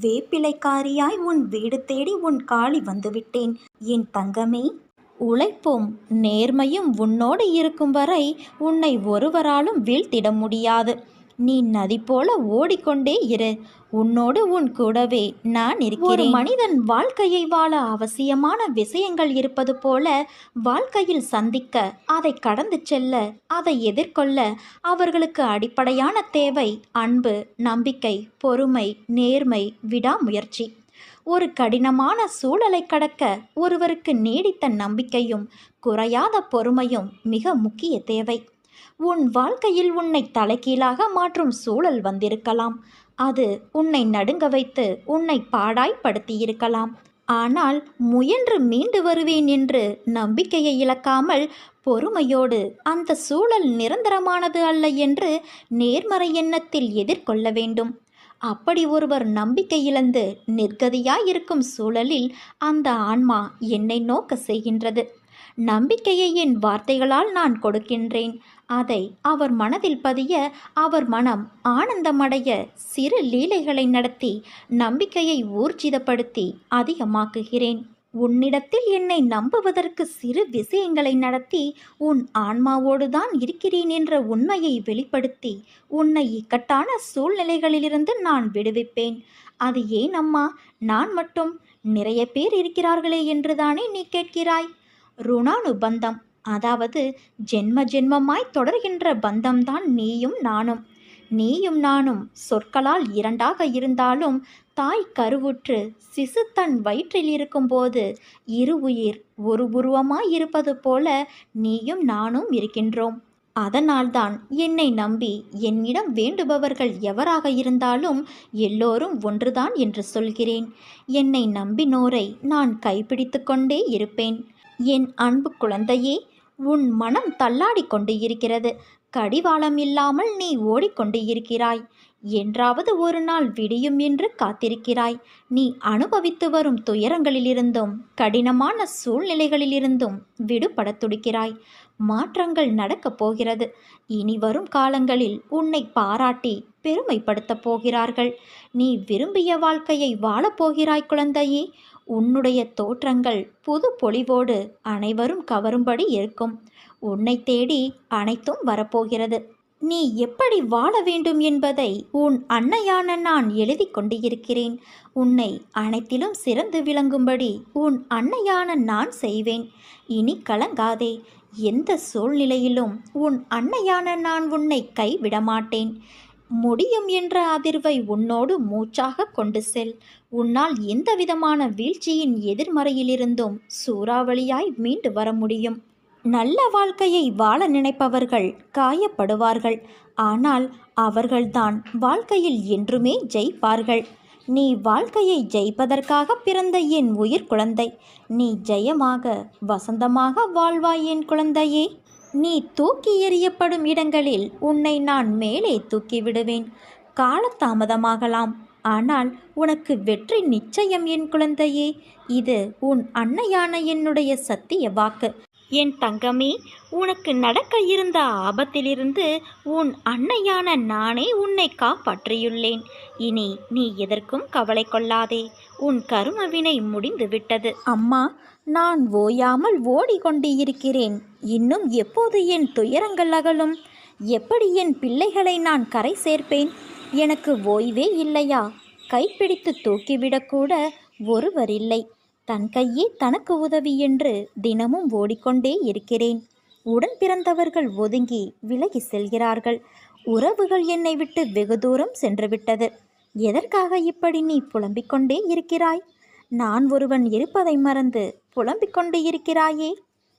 வேப்பிலைக்காரியாய் உன் வீடு தேடி உன் காளி வந்துவிட்டேன். என் தங்கமே உழைப்பும் நேர்மையும் உன்னோடு இருக்கும் வரை உன்னை ஒருவராலும் வீழ்த்திட முடியாது. நீ நதி போல ஓடிக்கொண்டே இரு. உன்னோடு உன் கூடவே நான் இருக்கிறேன். ஒரு மனிதன் வாழ்க்கையை வாழ அவசியமான விஷயங்கள் இருப்பது போல வாழ்க்கையில் சந்திக்க அதை கடந்து செல்ல அதை எதிர்கொள்ள அவர்களுக்கு அடிப்படையான தேவை அன்பு நம்பிக்கை பொறுமை நேர்மை விடாமுயற்சி. ஒரு கடினமான சூழலை கடக்க ஒருவருக்கு நீடித்த நம்பிக்கையும் குறையாத பொறுமையும் மிக முக்கிய தேவை. உன் வாழ்க்கையில் உன்னை தலைகீழாக மாற்றும் சூழல் வந்திருக்கலாம். அது உன்னை நடுங்க வைத்து உன்னை பாடாய்ப்படுத்தியிருக்கலாம். ஆனால் முயன்று மீண்டு வருவேன் என்று நம்பிக்கையை இழக்காமல் பொறுமையோடு அந்த சூழல் நிரந்தரமானது அல்ல என்று நேர்மறை எண்ணத்தில் எதிர்கொள்ள வேண்டும். அப்படி ஒருவர் நம்பிக்கை இழந்து நிர்கதியாயிருக்கும் சூழலில் அந்த ஆன்மா என்னை நோக்க செய்கின்றது. நம்பிக்கையை என் வார்த்தைகளால் நான் கொடுக்கின்றேன். அதை அவர் மனதில் பதிய அவர் மனம் ஆனந்தமடைய சிறு லீலைகளை நடத்தி நம்பிக்கையை ஊர்ஜிதப்படுத்தி அதிகமாக்குகிறேன். உன்னிடத்தில் என்னை நம்புவதற்கு சிறு விஷயங்களை நடத்தி உன் ஆன்மாவோடுதான் இருக்கிறேன் என்ற உண்மையை வெளிப்படுத்தி உன்னை இக்கட்டான சூழ்நிலைகளிலிருந்து நான் விடுவிப்பேன். அது ஏன் அம்மா? நான் மட்டும் நிறைய பேர் இருக்கிறார்களே என்றுதானே நீ கேட்கிறாய்? ருணானுபந்தம். அதாவது ஜென்ம ஜென்மமாய் தொடர்கின்ற பந்தம்தான் நீயும் நானும். நீயும் நானும் சொற்களால் இரண்டாக இருந்தாலும் தாய் கருவுற்று சிசு தன் வயிற்றில் இருக்கும்போது இரு உயிர் ஒரு உருவமாய் இருப்பது போல நீயும் நானும் இருக்கின்றோம். அதனால்தான் என்னை நம்பி என்னிடம் வேண்டுபவர்கள் எவராக இருந்தாலும் எல்லோரும் ஒன்றுதான் என்று சொல்கிறேன். என்னை நம்பினோரை நான் கைப்பிடித்து கொண்டே இருப்பேன். என் அன்பு குழந்தையே உன் மனம் தள்ளாடி கொண்டு இருக்கிறது. கடிவாளம் இல்லாமல் நீ ஓடிக்கொண்டு இருக்கிறாய். என்றாவது ஒரு நாள் விடியும் என்று காத்திருக்கிறாய். நீ அனுபவித்து வரும் துயரங்களிலிருந்தும் கடினமான சூழ்நிலைகளிலிருந்தும் விடுபடத் துடிக்கிறாய். மாற்றங்கள் நடக்கப் போகிறது. இனி வரும் காலங்களில் உன்னை பாராட்டி பெருமைப்படுத்தப் போகிறார்கள். நீ விரும்பிய வாழ்க்கையை வாழப்போகிறாய் குழந்தையே. உன்னுடைய தோற்றங்கள் புது பொலிவோடு அனைவரும் கவரும்படி இருக்கும். உன்னை தேடி அனைத்தும் வரப்போகிறது. நீ எப்படி வாழ வேண்டும் என்பதை உன் அன்னையான நான் எழுதி கொண்டிருக்கிறேன். உன்னை அனைத்திலும் சிறந்து விளங்கும்படி உன் அன்னையான நான் செய்வேன். இனி கலங்காதே. எந்த சூழ்நிலையிலும் உன் அன்னையான நான் உன்னை கைவிட மாட்டேன் முடியும் என்ற அதிர்வை உன்னோடு மூச்சாக கொண்டு செல். உன்னால் எந்த விதமான வீழ்ச்சியின் எதிர்மறையிலிருந்தும் சூறாவளியாய் மீண்டு வர முடியும். நல்ல வாழ்க்கையை வாழ நினைப்பவர்கள் காயப்படுவார்கள். ஆனால் அவர்கள்தான் வாழ்க்கையில் என்றுமே ஜெயிப்பார்கள். நீ வாழ்க்கையை ஜெயிப்பதற்காக பிறந்த என் உயிர் குழந்தை. நீ ஜெயமாக வசந்தமாக வாழ்வாய் என் குழந்தையே. நீ தூக்கி எறியப்படும் இடங்களில் உன்னை நான் மேலே தூக்கி விடுவேன். காலதாமதமாகலாம். ஆனால் உனக்கு வெற்றி நிச்சயம் என் குழந்தையே. இது உன் அன்னையான என்னுடைய சத்திய வாக்கு. என் தங்கமே உனக்கு நடக்க இருந்த ஆபத்திலிருந்து உன் அன்னையான நானே உன்னை காப்பாற்றியுள்ளேன். இனி நீ எதற்கும் கவலை கொள்ளாதே. உன் கருமவினை முடிந்து விட்டது அம்மா நான் ஓயாமல் ஓடிக்கொண்டு இருக்கிறேன் இன்னும் எப்போது என் துயரங்கள் அகலும்? எப்படி என் பிள்ளைகளை நான் கரை சேர்ப்பேன்? எனக்கு ஓய்வே இல்லையா? கைப்பிடித்து தூக்கிவிடக்கூட ஒருவர் இல்லை. தன் கையே தனக்கு உதவி என்று தினமும் ஓடிக்கொண்டே இருக்கிறேன். உடன் பிறந்தவர்கள் ஒதுங்கி விலகி செல்கிறார்கள். உறவுகள் என்னை விட்டு வெகு தூரம் சென்றுவிட்டது. எதற்காக இப்படி நீ புலம்பிக் கொண்டே இருக்கிறாய்? நான் ஒருவன் இருப்பதை மறந்து புலம்பிக் கொண்டு இருக்கிறாயே.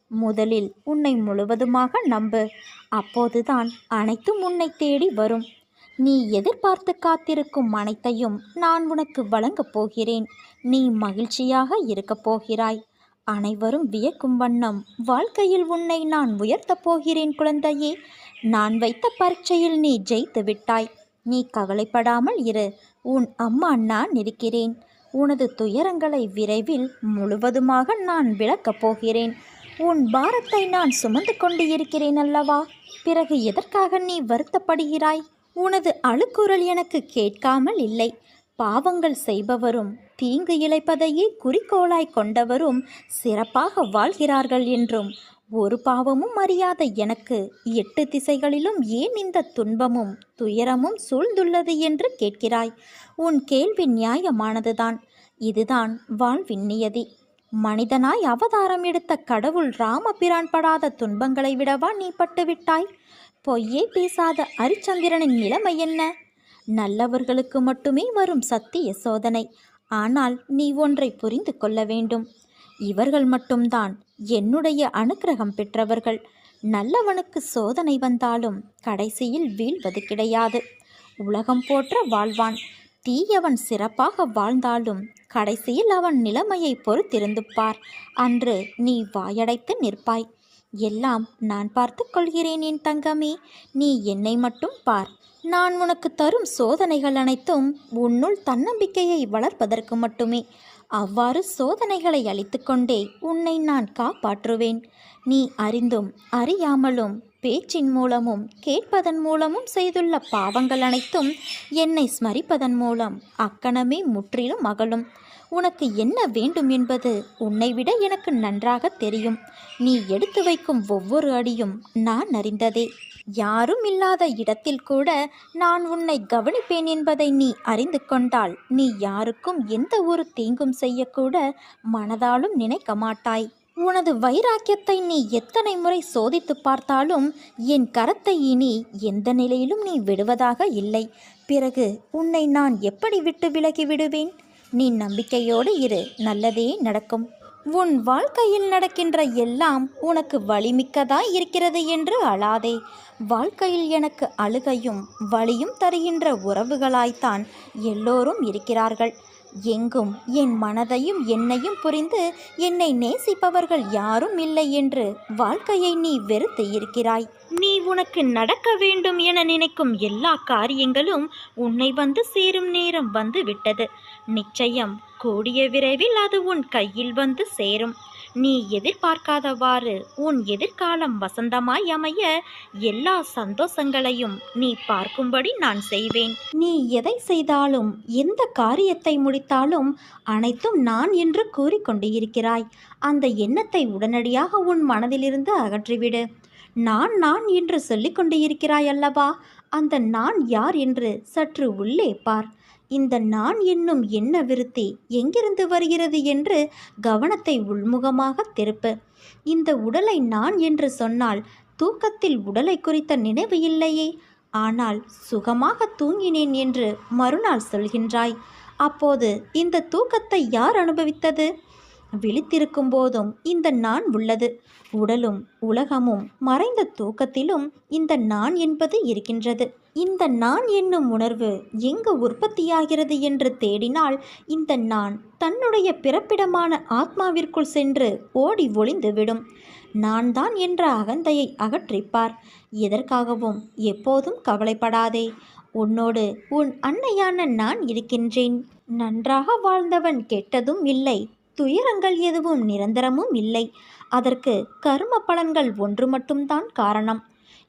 முதலில் உன்னை முழுவதுமாக நம்பு. அப்போதுதான் அனைத்தும் உன்னை தேடி வரும். நீ எதிர்பார்த்து காத்திருக்கும் அனைத்தையும் நான் உனக்கு வழங்கப் போகிறேன். நீ மகிழ்ச்சியாக இருக்கப் போகிறாய். அனைவரும் வியக்கும் வண்ணம் வாழ்க்கையில் உன்னை நான் உயர்த்தப் போகிறேன் குழந்தையே. நான் வைத்த பரீட்சையில் நீ ஜெயித்து விட்டாய். நீ கவலைப்படாமல் இரு. உன் அம்மா நான் இருக்கிறேன். உனது துயரங்களை விரைவில் முழுவதுமாக நான் விளக்கப் போகிறேன். உன் பாரத்தை நான் சுமந்து கொண்டு இருக்கிறேன் அல்லவா? பிறகு எதற்காக நீ வருத்தப்படுகிறாய்? உனது அழுக்குரல் எனக்கு கேட்காமல் இல்லை. பாவங்கள் செய்பவரும் தீங்கு இழைப்பதையே குறிக்கோளாய் கொண்டவரும் சிறப்பாக வாழ்கிறார்கள் என்றும் ஒரு பாவமும் அறியாத எனக்கு எட்டு திசைகளிலும் ஏன் இந்த துன்பமும் துயரமும் சூழ்ந்துள்ளது என்று கேட்கிறாய்? உன் கேள்வி நியாயமானதுதான். இதுதான் வாழ்வின் நியதி மனிதனாய் அவதாரம் எடுத்த கடவுள் ராமபிரான் படாத துன்பங்களை விடவா நீ பட்டுவிட்டாய்? பொய்யே பேசாத அரிச்சந்திரனின் நிலைமை என்ன? நல்லவர்களுக்கு மட்டுமே வரும் சத்திய சோதனை. ஆனால் நீ ஒன்றை புரிந்து கொள்ள வேண்டும். இவர்கள் மட்டும்தான் என்னுடைய அனுக்கிரகம் பெற்றவர்கள். நல்லவனுக்கு சோதனை வந்தாலும் கடைசியில் வீழ்வது கிடையாது. உலகம் போற்ற வாழ்வான். தீயவன் சிறப்பாக வாழ்ந்தாலும் கடைசியில் அவன் நிலைமையை பொறுத்திருந்து பார் அன்று நீ வாயடைத்து நிற்பாய். எல்லாம் நான் பார்த்து கொள்கிறேன் என் தங்கமே. நீ என்னை மட்டும் பார். நான் உனக்கு தரும் சோதனைகள் அனைத்தும் உன்னுள் தன்னம்பிக்கையை வளர்ப்பதற்கு மட்டுமே. அவ்வாறு சோதனைகளை அளித்துக்கொண்டே உன்னை நான் காப்பாற்றுவேன். நீ அறிந்தும் அறியாமலும் பேச்சின் மூலமும் கேட்பதன் மூலமும் செய்துள்ள பாவங்கள் அனைத்தும் என்னை ஸ்மரிப்பதன் மூலம் அக்கணமே முற்றிலும் அகலும். உனக்கு என்ன வேண்டும் என்பது உன்னை விட எனக்கு நன்றாக தெரியும். நீ எடுத்து வைக்கும் ஒவ்வொரு அடியும் நான் அறிந்ததே. யாரும் இல்லாத இடத்தில் கூட நான் உன்னை கவனிப்பேன் என்பதை நீ அறிந்து கொண்டால் நீ யாருக்கும் எந்த ஒரு தீங்கும் செய்யக்கூட மனதாலும் நினைக்க மாட்டாய். உனது வைராக்கியத்தை நீ எத்தனை முறை சோதித்து பார்த்தாலும் என் கரத்தை இனி எந்த நிலையிலும் நீ விடுவதாக இல்லை. பிறகு உன்னை நான் எப்படி விட்டு விலகி விடுவேன்? நீ நம்பிக்கையோடு இரு நல்லதே நடக்கும். உன் வாழ்க்கையில் நடக்கின்ற எல்லாம் உனக்கு வலிமிக்கதாய் இருக்கிறது என்று அழாதே. வாழ்க்கையில் எனக்கு அழுகையும் வலியும் தருகின்ற உறவுகளாய்த்தான் எல்லோரும் இருக்கிறார்கள். எங்கும் என் மனதையும் என்னையும் புரிந்து என்னை நேசிப்பவர்கள் யாரும் இல்லை என்று வாழ்க்கையை நீ வெறுத்து இருக்கிறாய். நீ உனக்கு நடக்க வேண்டும் என நினைக்கும் எல்லா காரியங்களும் உன்னை வந்து சேரும் நேரம் வந்து விட்டது. நிச்சயம் கூடிய விரைவில் அது உன் கையில் வந்து சேரும். நீ எதிர்பார்க்காதவாறு உன் எதிர்காலம் வசந்தமாய் அமைய எல்லா சந்தோஷங்களையும் நீ பார்க்கும்படி நான் செய்வேன். நீ எதை செய்தாலும் எந்த காரியத்தை முடித்தாலும் அனைத்தும் நான் என்று கூறிக்கொண்டு இருக்கிறாய். அந்த எண்ணத்தை உடனடியாக உன் மனதிலிருந்து அகற்றிவிடு. நான் நான் என்று சொல்லிக்கொண்டு இருக்கிறாய் அல்லவா? அந்த நான் யார் என்று சற்று உள்ளே பார். இந்த நான் என்னும் எண்ண விருத்தி எங்கிருந்து வருகிறது என்று கவனத்தை உள்முகமாக திருப்பு. இந்த உடலை நான் என்று சொன்னால் தூக்கத்தில் உடலை குறித்த நினைவு இல்லையே. ஆனால் சுகமாக தூங்கினேன் என்று மறுநாள் சொல்கின்றாய். அப்போது இந்த தூக்கத்தை யார் அனுபவித்தது? விழித்திருக்கும் போதும் இந்த நான் உள்ளது. உடலும் உலகமும் மறைந்த தூக்கத்திலும் இந்த நான் என்பது இருக்கின்றது. இந்த நான் என்னும் உணர்வு எங்கு உற்பத்தியாகிறது என்று தேடினால் இந்த நான் தன்னுடைய பிறப்பிடமான ஆத்மாவிற்குள் சென்று ஓடி ஒளிந்துவிடும். நான் தான் என்ற அகந்தையை அகற்றிப்பார். எதற்காகவும் எப்போதும் கவலைப்படாதே. உன்னோடு உன் அன்னையான நான் இருக்கின்றேன். நன்றாக வாழ்ந்தவன் கெட்டதும் இல்லை. துயரங்கள் எதுவும் நிரந்தரமும் இல்லை. அதற்கு கர்ம பலன்கள் ஒன்று மட்டும்தான் காரணம்.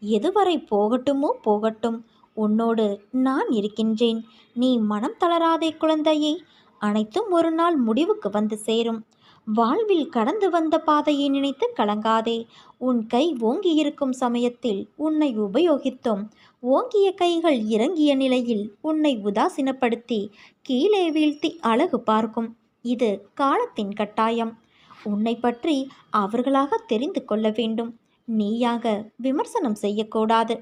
எதுவரை போகட்டுமோ போகட்டும். உன்னோடு நான் இருக்கின்றேன். நீ மனம் தளராதே குழந்தையே. அனைத்தும் ஒரு நாள் முடிவுக்கு வந்து சேரும். வாழ்வில் கடந்து வந்த பாதையை நினைத்து கலங்காதே. உன் கை ஓங்கி இருக்கும் சமயத்தில் உன்னை உபயோகித்தோம். ஓங்கிய கைகள் இறங்கிய நிலையில் உன்னை உதாசீனப்படுத்தி கீழே வீழ்த்தி அழகு பார்க்கும். இது காலத்தின் கட்டாயம். உன்னை பற்றி அவர்களாக தெரிந்து கொள்ள வேண்டும். நீயாக விமர்சனம் செய்யக்கூடாது.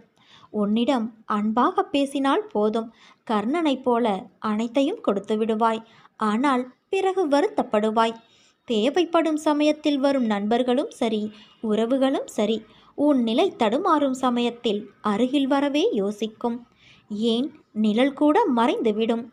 உன்னிடம் அன்பாக பேசினால் போதும். கர்ணனைப் போல அனைத்தையும் கொடுத்து விடுவாய். ஆனால் பிறகு வருத்தப்படுவாய். தேவைப்படும் சமயத்தில் வரும் நண்பர்களும் சரி உறவுகளும் சரி உன் நிலை தடுமாறும் சமயத்தில் அருகில் வரவே யோசிக்கும். ஏன்? நிழல் கூட மறைந்துவிடும்.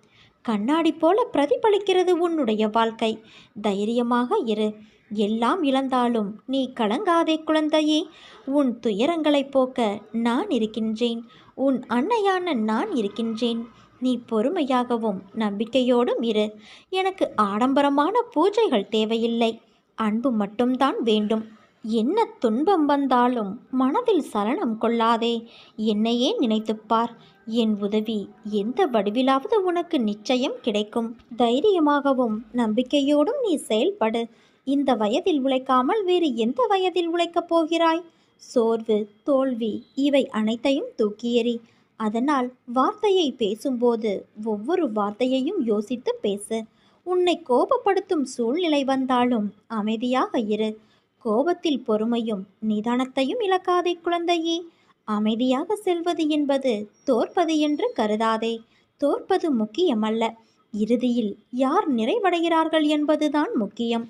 கண்ணாடி போல பிரதிபலிக்கிறது உன்னுடைய வாழ்க்கை. தைரியமாக இரு. எல்லாம் இழந்தாலும் நீ கலங்காதே குழந்தையே. உன் துயரங்களைப் போக்க நான் இருக்கின்றேன். உன் அன்னையான நான் இருக்கின்றேன். நீ பொறுமையாகவும் நம்பிக்கையோடும் இரு. எனக்கு ஆடம்பரமான பூஜைகள் தேவையில்லை. அன்பு மட்டும்தான் வேண்டும். என்ன துன்பம் வந்தாலும் மனதில் சலனம் கொள்ளாதே. என்னையே நினைத்துப்பார் என் உதவி எந்த வடிவிலாவது உனக்கு நிச்சயம் கிடைக்கும். தைரியமாகவும் நம்பிக்கையோடும் நீ செயல்படு. இந்த வயதில் உழைக்காமல் வேறு எந்த வயதில் உழைக்கப் போகிறாய்? சோர்வு தோல்வி இவை அனைத்தையும் தூக்கியெறி. அதனால் வார்த்தையை பேசும்போது ஒவ்வொரு வார்த்தையையும் யோசித்து பேசு. உன்னை கோபப்படுத்தும் சூழ்நிலை வந்தாலும் அமைதியாக இரு. கோபத்தில் பொறுமையும் நிதானத்தையும் இழக்காதே குழந்தையே. அமைதியாக செல்வது என்பது தோற்பது என்று கருதாதே. தோற்பது முக்கியமல்ல. இறுதியில் யார் நிறைவடைகிறார்கள் என்பதுதான் முக்கியம்.